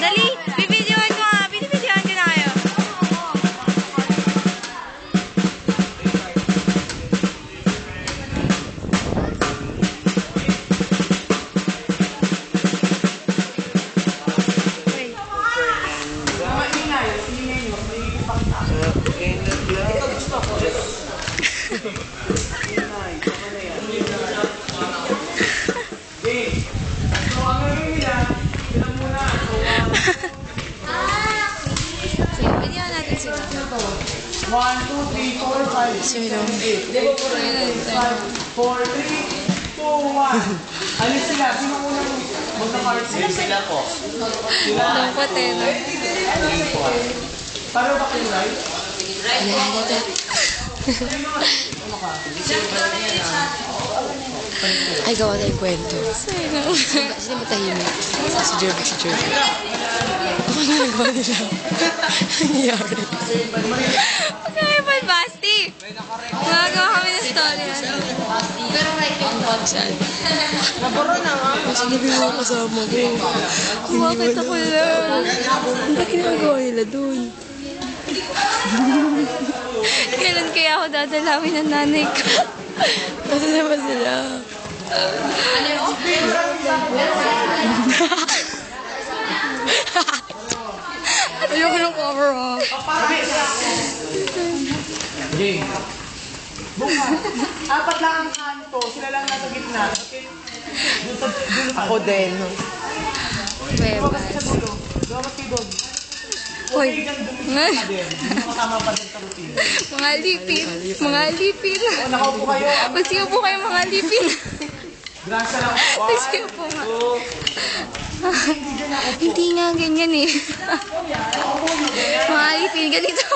Dali, bibidyoan ko nga. Binibidyoan ko na kayo. Sige, bidyoan natin sila. 1, 2, 3, 4, 5, Sino? 4, 3, 2, 1. Alis sila. Sino unang magka-party? Sila po. Lungkot eh, no? Paano ba kayo live? Ay, gawa tayong kwento. Sino? Sino ba tahimik? Si Jervy, si Jervy. Ano na nagawa nila? Ang nangyari? But Basti. Nagawa kami ng story. Pero right yung Saan? Nabaro na nga. Kasi gabi mo kasama ko. Bakit ako lang? Ang bakit ginagawa nila dun? Kailan kaya ako dadalawin ng nanay ko? Kasi naman sila. Ayoko ng cover. Jay. Buka. Apat lang ang kanto. Sila lang nasa gitna. Ako din. Bebe. Bukas sa dulo. Bukas kayo doon. Hoy. Okay, dyan dulo ka din. Hindi mo kasama pa din sa routine. Mga lipin. Mga lipin. O, nakaupo kayo. Magsiyo po kayo mga lipin. Grasa lang. Magsiyo po nga. Hindi nga ganyan eh. mga lipin, ganito.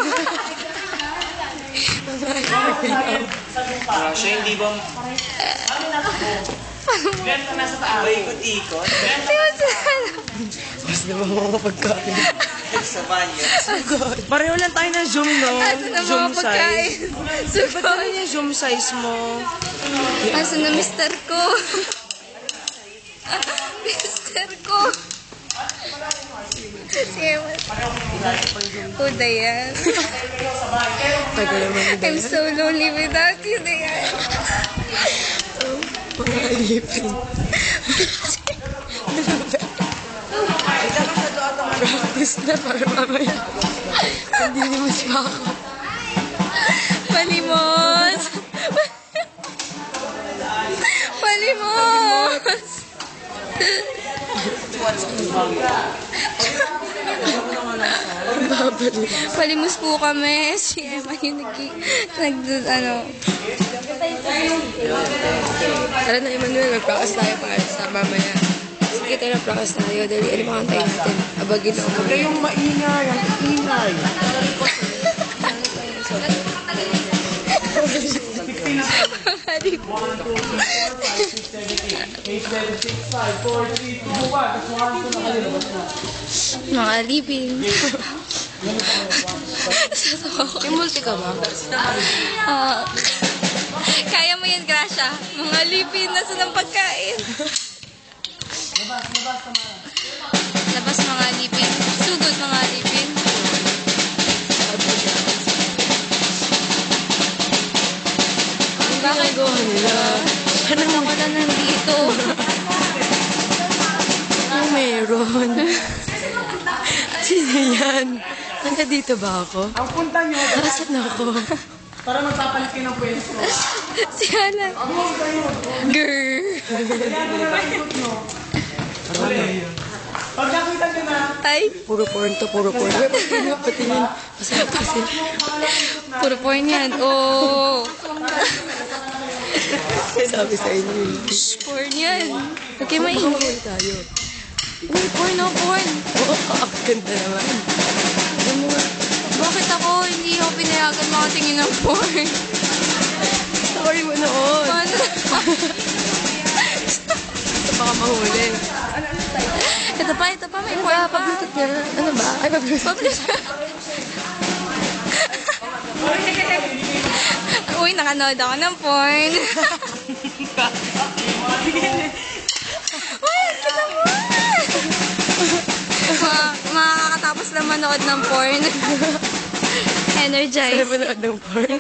Siya hindi ba Ganito nasa taas. paikot-ikot? Mas naman mga pagkain. Sa banyo. Pareho lang tayo ng zoom, no? Asa na mga pagkain? Ba't ganun yung zoom size mo? Asa na mister ko? mister ko. Sige, Oh, Dayan. Tagal naman I'm so lonely without you, Dayan. mga alipin. Practice na para mamaya. Hindi naman siya ako. Palimos! Palimos! Palimos po kami. Si Emma yung nag... nag ano... Tara na, Emmanuel. Mag-practice tayo para sa mamaya. Sige tayo na practice tayo. Dali, ano mga tayo natin? Abagin na ako. Huwag yung maingay. Ang ingay. Palimos. 1, 2, 3, 4, 5, 6, 7, 8, 8, 7, 6, 5, 4, 3, 2, 1. Tapos 1, 2 na kayo. Labas na. Mga libing. May multi ka ba? Ah, kaya mo yan, Gracia. Mga lipin na ng pagkain. Labas mga lipin. Sugod mga lipin. Bakit? Ano mo? Ako na nandito. Ano meron? Sino yan? Hanggang dito ba ako? Ang punta nyo, Nasaan ako? para magpapalit kayo ng pwesto. si Hana. Grrr. Pag nakita nyo na, Ay, Puro porn to, puro porn. Patingin, patingin. Puro porn yan. Oh, Sabi sa inyo. shh, porn yan. Baka maingay. mawala tayo. Uy, porn oh, porn. Oo, ang ganda naman. Bakit ako hindi ako pinayagan makatingin ng porn? Ito pa, ito pa, may porn pa. Pag-bluetooth niya. Ano ba? Ay, pag-bluetooth. Publish. Uy, nakanood ako ng porn. Uy, kita mo! Mga manood ng porn. Energize. manood ng porn.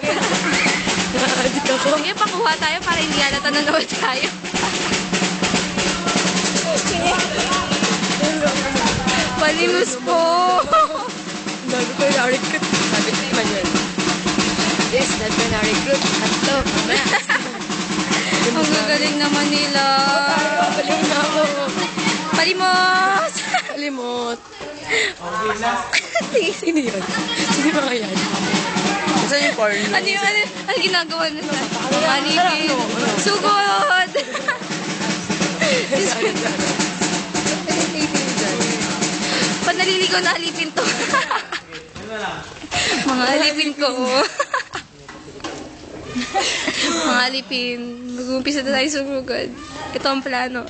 Nakakadik ako. Sige, pakuha tayo para hindi halata nanood tayo. Palimos po. Bago ko na-recruit. Sabi ko naman yun. Yes, dahil ko na-recruit. Tatlo. Ang gagaling naman nila. Baliw na ako. Palimos! Kalimot. Okay na. Sino yun? Sino mga yan? Saan yung porn? ano yung ano, ano ginagawa nila? Manipin. Sugod! Pag naliligo na alipin to. Mga alipin ko. Mga alipin. Mag-uumpisa na tayo sumugod. Ito ang plano.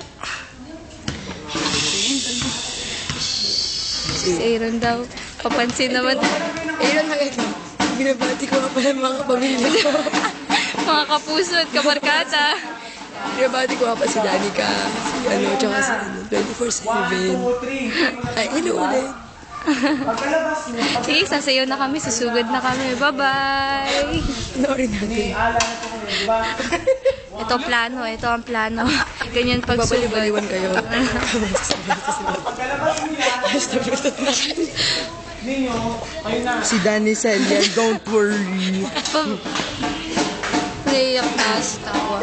Si Aaron daw. Papansin naman. Ito. Binabati ko nga pala mga pamilya ko. Mga kapuso at kabarkada. Binabati ko nga pa si Danica. Ano, tsaka si ano, 24-7. Ay, hello ulit. Sige, sasayaw na kami. Susugod na kami. Bye-bye! Panoorin natin. Ito plano. Ito ang plano. Ganyan pag sugod. Babaliwaliwan kayo. Pagkalabas nila, ninyo, ayun na. si Danny Celian, don't worry. Naiyak na si Tawa.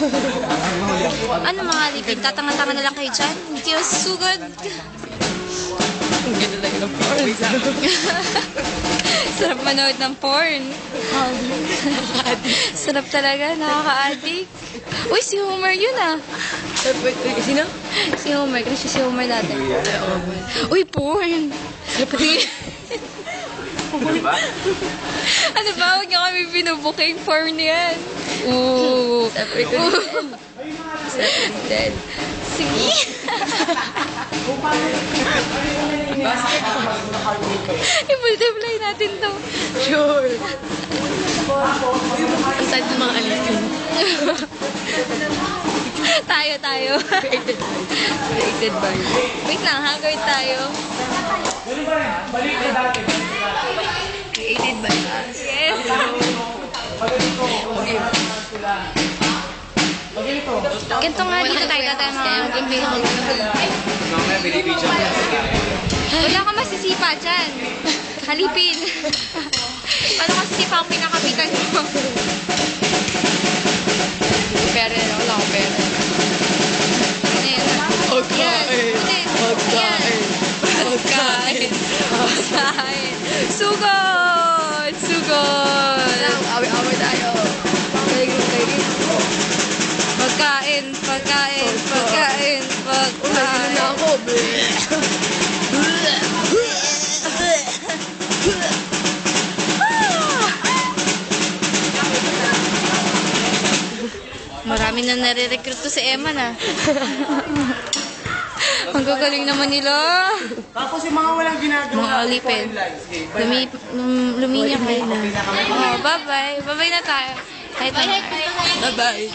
Ano mga lipid? Tatanga-tanga na lang kayo dyan? Hindi kayo sugod. Ang ganda lang ng porn. Sarap manood ng porn. Sarap talaga. Nakaka-addict. Uy, si Homer yun ah. Wait, wait, sino? Si Homer. Kasi si Homer dati. Uy, porn. Ano ba? Huwag niyo kami binubuking porn yan. Oo. Sabi ko din. Sige. I-multiply natin to. Sure. Ang sad ng mga alipin. Tayo, tayo. Created by. Wait lang, haggard tayo. Ganun pa rin, balik na dati. Created by us. Yes. Pag ganito, okay. sila. Pag ganito, nga dito tayo tayo mga Mamaya, binibidyo. Wala ka masisipa dyan. Halipin. Paano ka sisipa ang pinakapitan mo? Pagkain. Sugod! Sugod! Away-away tayo. Kayo, kayo. Pagkain, pagkain, pagkain, Uy, nagano pagkain. na ako. Marami na nare-recruit to si Emma na. Ang gagaling naman nila. tapos yung mga walang ginagawa. Mga alipin. Lumi, lum, luminya kayo na. Oh, bye-bye. Bye-bye na tayo. Na. Bye-bye.